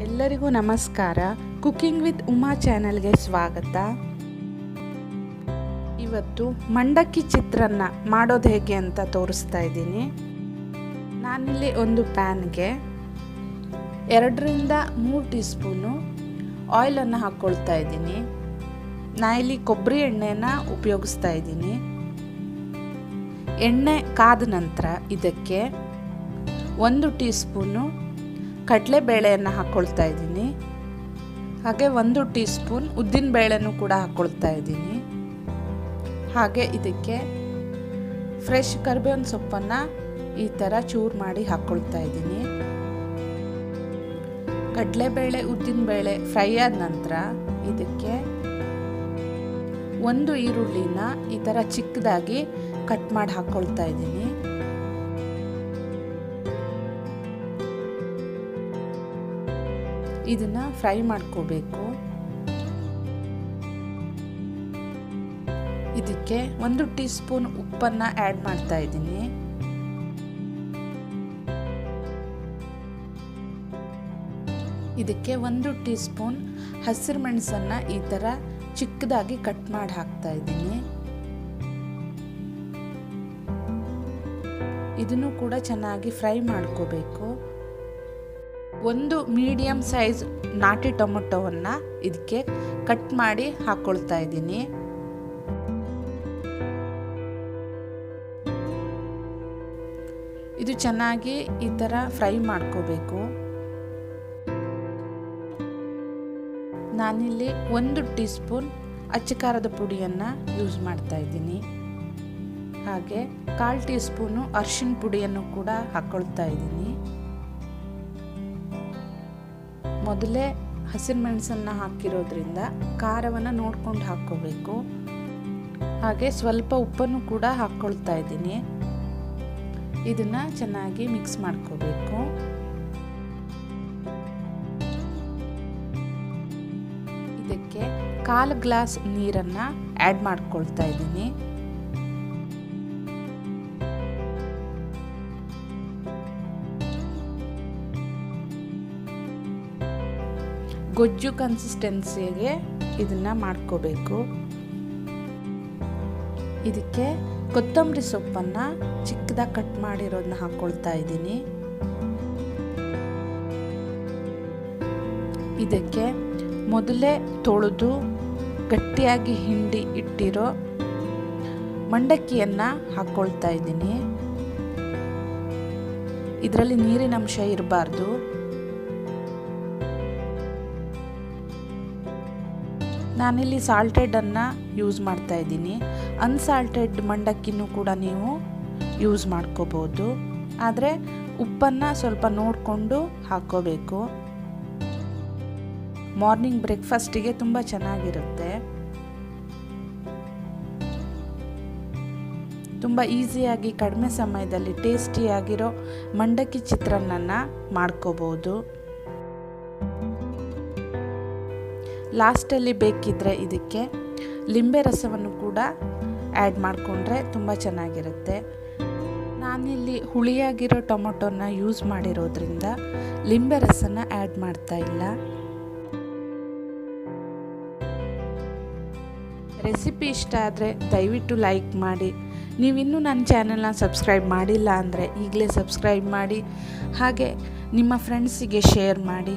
ಎಲ್ಲರಿಗೂ ನಮಸ್ಕಾರ. Cooking with Uma ಚಾನೆಲ್ಗೆ ಸ್ವಾಗತ. ಇವತ್ತು ಮಂಡಕ್ಕಿ ಚಿತ್ರಾನ್ನ ಮಾಡೋದು ಹೇಗೆ ಅಂತ ತೋರಿಸ್ತಾ ಇದ್ದೀನಿ. ನಾನಿಲ್ಲಿ ಒಂದು ಪ್ಯಾನ್ಗೆ ಎರಡರಿಂದ ಮೂರು ಟೀ ಸ್ಪೂನು ಆಯಿಲನ್ನು ಹಾಕ್ಕೊಳ್ತಾ ಇದ್ದೀನಿ. ಇಲ್ಲಿ ಕೊಬ್ಬರಿ ಎಣ್ಣೆನ ಉಪಯೋಗಿಸ್ತಾ ಇದ್ದೀನಿ. ಎಣ್ಣೆ ಕಾದ ನಂತರ ಇದಕ್ಕೆ ಒಂದು ಟೀ ಸ್ಪೂನು ಕಡಲೆಬೇಳೆಯನ್ನು ಹಾಕ್ಕೊಳ್ತಾ ಇದ್ದೀನಿ. ಹಾಗೆ ಒಂದು ಟೀ ಸ್ಪೂನ್ ಉದ್ದಿನ ಬೇಳೆನೂ ಕೂಡ ಹಾಕ್ಕೊಳ್ತಾ ಇದ್ದೀನಿ. ಹಾಗೆ ಇದಕ್ಕೆ ಫ್ರೆಶ್ ಕರಿಬೇವಿನ ಸೊಪ್ಪನ್ನು ಈ ಥರ ಚೂರು ಮಾಡಿ ಹಾಕ್ಕೊಳ್ತಾ ಇದ್ದೀನಿ. ಕಡಲೆಬೇಳೆ ಉದ್ದಿನಬೇಳೆ ಫ್ರೈ ಆದ ನಂತರ ಇದಕ್ಕೆ ಒಂದು ಈರುಳ್ಳಿನ ಈ ಥರ ಚಿಕ್ಕದಾಗಿ ಕಟ್ ಮಾಡಿ ಹಾಕ್ಕೊಳ್ತಾ ಇದ್ದೀನಿ. ಇದನ್ನ ಫ್ರೈ ಮಾಡ್ಕೋಬೇಕು. ಇದಕ್ಕೆ ಒಂದು ಟೀ ಸ್ಪೂನ್ ಉಪ್ಪನ್ನ ಆ್ಯಡ್ ಮಾಡ್ತಾ ಇದ್ದೀನಿ. ಇದಕ್ಕೆ ಒಂದು ಟೀ ಸ್ಪೂನ್ ಹಸಿರು ಮೆಣಸನ್ನ ಈ ಥರ ಚಿಕ್ಕದಾಗಿ ಕಟ್ ಮಾಡಿ ಹಾಕ್ತಾ ಇದ್ದೀನಿ. ಇದನ್ನು ಕೂಡ ಚೆನ್ನಾಗಿ ಫ್ರೈ ಮಾಡ್ಕೋಬೇಕು. ಒಂದು ಮೀಡಿಯಮ್ ಸೈಜ್ ನಾಟಿ ಟೊಮೊಟೊವನ್ನು ಇದಕ್ಕೆ ಕಟ್ ಮಾಡಿ ಹಾಕ್ಕೊಳ್ತಾ ಇದ್ದೀನಿ. ಇದು ಚೆನ್ನಾಗಿ ಈ ಥರ ಫ್ರೈ ಮಾಡ್ಕೋಬೇಕು. ನಾನಿಲ್ಲಿ ಒಂದು ಟೀ ಸ್ಪೂನ್ ಅಚ್ಚಕಾರದ ಪುಡಿಯನ್ನು ಯೂಸ್ ಮಾಡ್ತಾ ಇದ್ದೀನಿ. ಹಾಗೆ ಕಾಲು ಟೀ ಸ್ಪೂನು ಅರ್ಶಿನ ಪುಡಿಯನ್ನು ಕೂಡ ಹಾಕ್ಕೊಳ್ತಾ ಇದ್ದೀನಿ. ಮೊದಲೇ ಹಸಿರು ಮೆಣಸನ್ನು ಹಾಕಿರೋದ್ರಿಂದ ಖಾರವನ್ನು ನೋಡ್ಕೊಂಡು ಹಾಕ್ಕೋಬೇಕು. ಹಾಗೆ ಸ್ವಲ್ಪ ಉಪ್ಪನ್ನು ಕೂಡ ಹಾಕ್ಕೊಳ್ತಾ ಇದ್ದೀನಿ. ಇದನ್ನು ಚೆನ್ನಾಗಿ ಮಿಕ್ಸ್ ಮಾಡ್ಕೋಬೇಕು. ಇದಕ್ಕೆ ಕಾಲು ಗ್ಲಾಸ್ ನೀರನ್ನು ಆ್ಯಡ್ ಮಾಡ್ಕೊಳ್ತಾ ಇದ್ದೀನಿ. ಗೊಜ್ಜು ಕನ್ಸಿಸ್ಟೆನ್ಸಿಗೆ ಇದನ್ನು ಮಾಡ್ಕೋಬೇಕು. ಇದಕ್ಕೆ ಕೊತ್ತಂಬರಿ ಸೊಪ್ಪನ್ನು ಚಿಕ್ಕದಾಗಿ ಕಟ್ ಮಾಡಿರೋದನ್ನ ಹಾಕ್ಕೊಳ್ತಾ ಇದ್ದೀನಿ. ಇದಕ್ಕೆ ಮೊದಲೇ ತೊಳೆದು ಗಟ್ಟಿಯಾಗಿ ಹಿಂಡಿ ಇಟ್ಟಿರೋ ಮಂಡಕ್ಕಿಯನ್ನು ಹಾಕ್ಕೊಳ್ತಾ ಇದ್ದೀನಿ. ಇದರಲ್ಲಿ ನೀರಿನ ಅಂಶ ಇರಬಾರ್ದು. ನಾನಿಲ್ಲಿ ಸಾಲ್ಟೆಡನ್ನು ಯೂಸ್ ಮಾಡ್ತಾ ಇದ್ದೀನಿ. ಅನ್ಸಾಲ್ಟೆಡ್ ಮಂಡಕ್ಕಿನೂ ಕೂಡ ನೀವು ಯೂಸ್ ಮಾಡ್ಕೋಬೋದು. ಆದರೆ ಉಪ್ಪನ್ನು ಸ್ವಲ್ಪ ನೋಡಿಕೊಂಡು ಹಾಕ್ಕೋಬೇಕು ಮಾರ್ನಿಂಗ್ ಬ್ರೇಕ್ಫಾಸ್ಟಿಗೆ ತುಂಬ ಚೆನ್ನಾಗಿರುತ್ತೆ. ತುಂಬ ಈಸಿಯಾಗಿ ಕಡಿಮೆ ಸಮಯದಲ್ಲಿ ಟೇಸ್ಟಿಯಾಗಿರೋ ಮಂಡಕ್ಕಿ ಚಿತ್ರಾನ್ನನ ಮಾಡ್ಕೋಬೋದು. ಲಾಸ್ಟಲ್ಲಿ ಬೇಕಿದ್ದರೆ ಇದಕ್ಕೆ ಲಿಂಬೆ ರಸವನ್ನು ಕೂಡ ಆ್ಯಡ್ ಮಾಡಿಕೊಂಡ್ರೆ ತುಂಬ ಚೆನ್ನಾಗಿರುತ್ತೆ. ನಾನಿಲ್ಲಿ ಹುಳಿಯಾಗಿರೋ ಟೊಮೊಟೊನ ಯೂಸ್ ಮಾಡಿರೋದ್ರಿಂದ ಲಿಂಬೆ ರಸನ ಆ್ಯಡ್ ಮಾಡ್ತಾ ಇಲ್ಲ. ರೆಸಿಪಿ ಇಷ್ಟ ಆದರೆ ದಯವಿಟ್ಟು ಲೈಕ್ ಮಾಡಿ. ನೀವಿನ್ನೂ ನನ್ನ ಚಾನೆಲ್ನ ಸಬ್ಸ್ಕ್ರೈಬ್ ಮಾಡಿಲ್ಲ ಅಂದರೆ ಈಗಲೇ ಸಬ್ಸ್ಕ್ರೈಬ್ ಮಾಡಿ. ಹಾಗೆ ನಿಮ್ಮ ಫ್ರೆಂಡ್ಸಿಗೆ ಶೇರ್ ಮಾಡಿ.